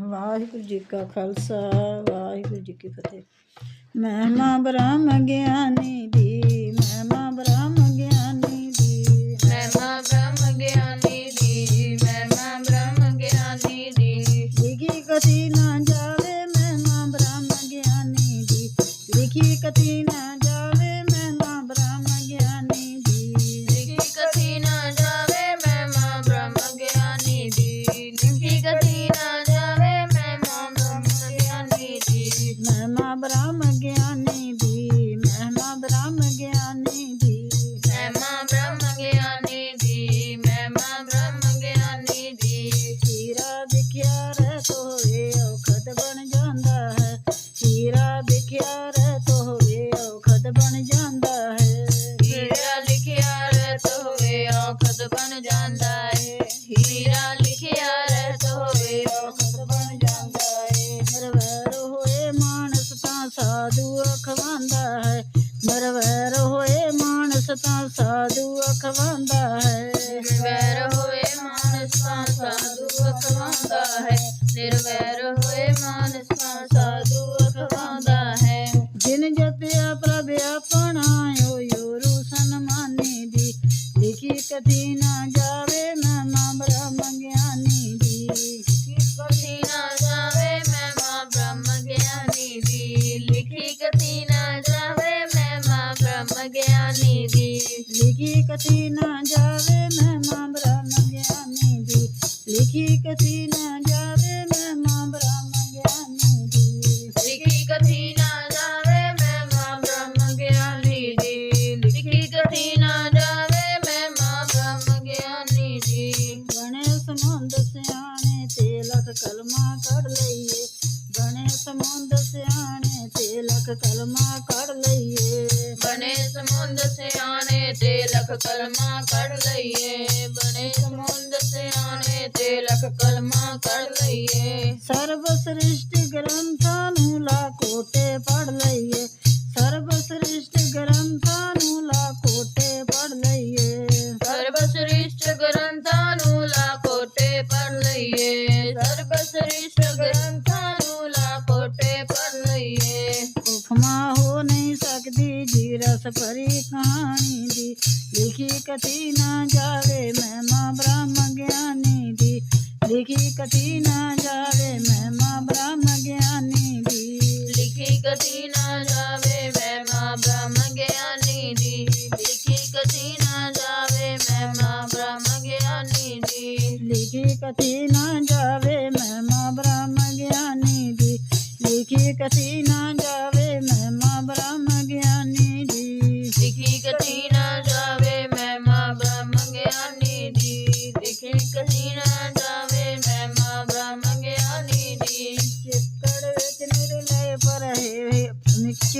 ਵਾਹਿਗੁਰੂ ਜੀ ਕਾ ਖਾਲਸਾ ਵਾਹਿਗੁਰੂ ਜੀ ਕੀ ਫਤਿਹ। ਮਹਿਮਾ ਬ੍ਰਹਮ ਗਿਆਨੀ ਦੀ ਖਾਂਦਾ ਹੈ ਨਿਰਵੈਰ ਹੋਏ ਮਾਨਸ ਤਾਂ ਸਾਧੂ ਅਖਵਾਂਦਾ ਹੈ ਨਿਰਵੈਰ ਹੋਏ ਮਾਨਸ ਤਾਂ ਸਾਧੂ ਅਖਵਾਂਦਾ ਹੈ ਨਿਰਵੈਰ ਹੋਏ ਮਾਨਸ कथी न जावे मैं माँ ब्रह्म ज्ञानी दी लिखी कथी न जावे मैं माँ ब्रह्म ज्ञानी दी लिखी कथी न जावे मैं माँ ब्रह्म ज्ञानी दी लिखी कथी न जावे मैं माँ ब्रह्म ज्ञानी दी गणेश मंद सियाने ते लख कलमा कर लइए। ਸਰਬ ਸ੍ਰਿਸ਼ਟ ਗ੍ਰੰਥਾਂ ਨੂੰ ਲਾ ਕੋਟੇ ਪੜ ਲਈਏ।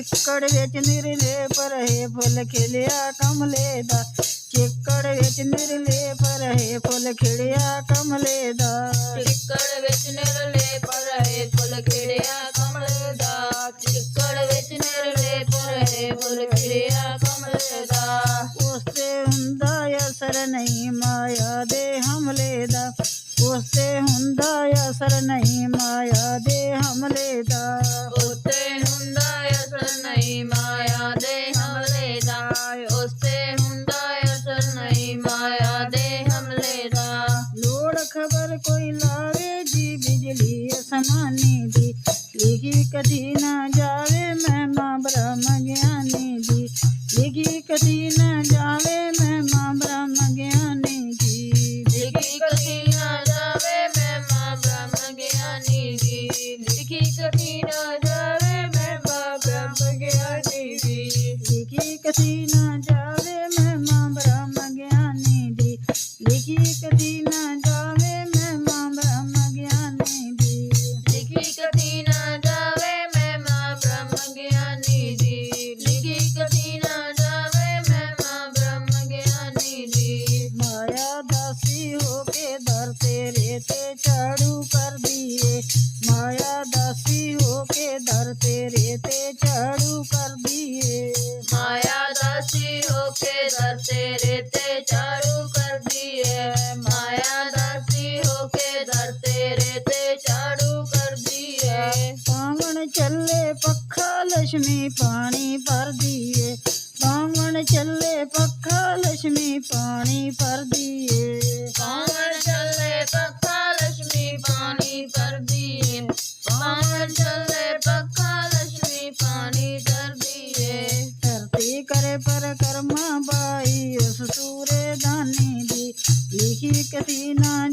चिक्कड़ बेच निरले पर हे फुल खिलिया कमले चिक्कड़ बेच निरले पर हे फुल खिलिया कमले चिक्कड़ बेच निरले ਮਾਇਆ ਦੇ ਹਮਲੇ ਦਾ। ਉੱਤੇ ਹੁੰਦਾ ਅਸਰ ਨਹੀਂ ਮਾਇਆ ਦੇ ਹਮਲੇ ਦਾ। ਉਸੇ ਹੁੰਦਾ ਅਸਰ ਨਹੀਂ ਮਾਇਆ ਦੇ ਹਮਲੇ ਦਾ। ਲੋੜ ਖਬਰ ਕੋਈ ਲਾਵੇ ਜੀ ਬਿਜਲੀ ਅਸਮਾਨੀ कदी ना जावे महिमा ब्रह्म ज्ञानी दी लिखी कदी ना जावे महिमा ब्रह्म ज्ञानी दी लिखी कदी ना जावे महिमा ब्रह्म ज्ञानी दी लिखी कदी ना जावे मैं महिमा ब्रह्म ज्ञानी दी माया दासी होके दर तेरे ते चाड़ू कर दिए। माया लक्ष्मी पानी भर दिए। बामण चले पक्का लक्ष्मी पानी भर दिए। बामण चले पखा लक्ष्मी पानी भर दिए। बामण चले पखा लक्ष्मी पानी भर दिए। धरती करे पर कर्मा बाई उस सूर्य दानी दी। लिखी कसी ना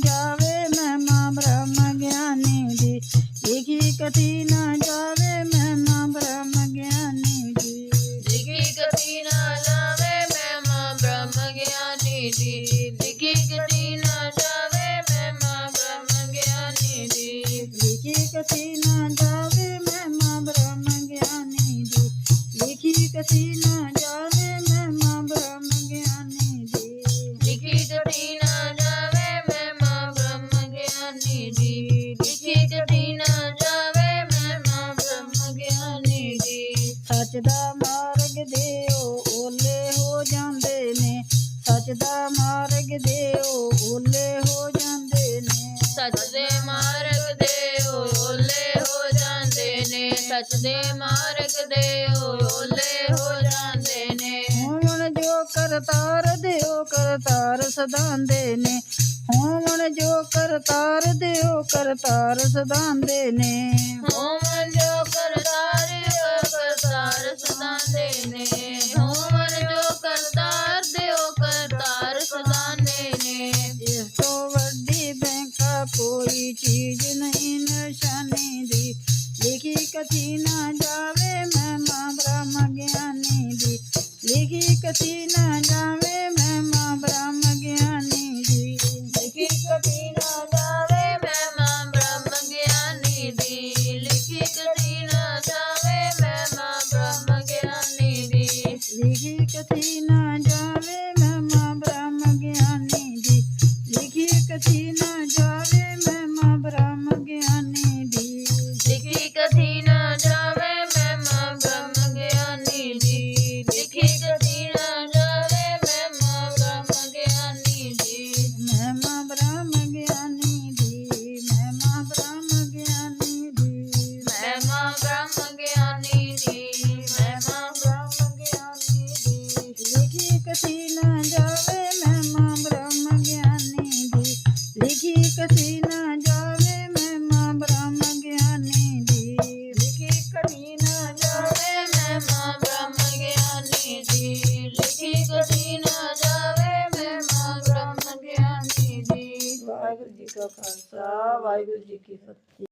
ಸತಿನ ਸੱਚ ਦੇ ਮਾਰਗ ਦੇ ਓਲੇ ਹੋ ਜਾਂਦੇ ਨੇ। ਹੋਣ ਜੋ ਕਰਤਾਰ ਦਿਓ ਕਰਤਾਰ ਸਦਾਂਦੇ ਨੇ। ਹੋਣ ਜੋ ਕਰਤਾਰ ਦਿਓ ਕਰਤਾਰ ਸਦਾਂਦੇ ਨੇ। ਹੋਣ कथी न जावे, मैं माँ ब्रह्म ज्ञानी दी। लिखी कथी न जावे, मैं माँ ब्रह्म ज्ञानी दी। लिखी कथी न जावे, मैं माँ ब्रह्म ज्ञानी दी। लिखी ਵਾਹਿਗੁਰੂ ਜੀ ਕੀ ਫਤਿਹ।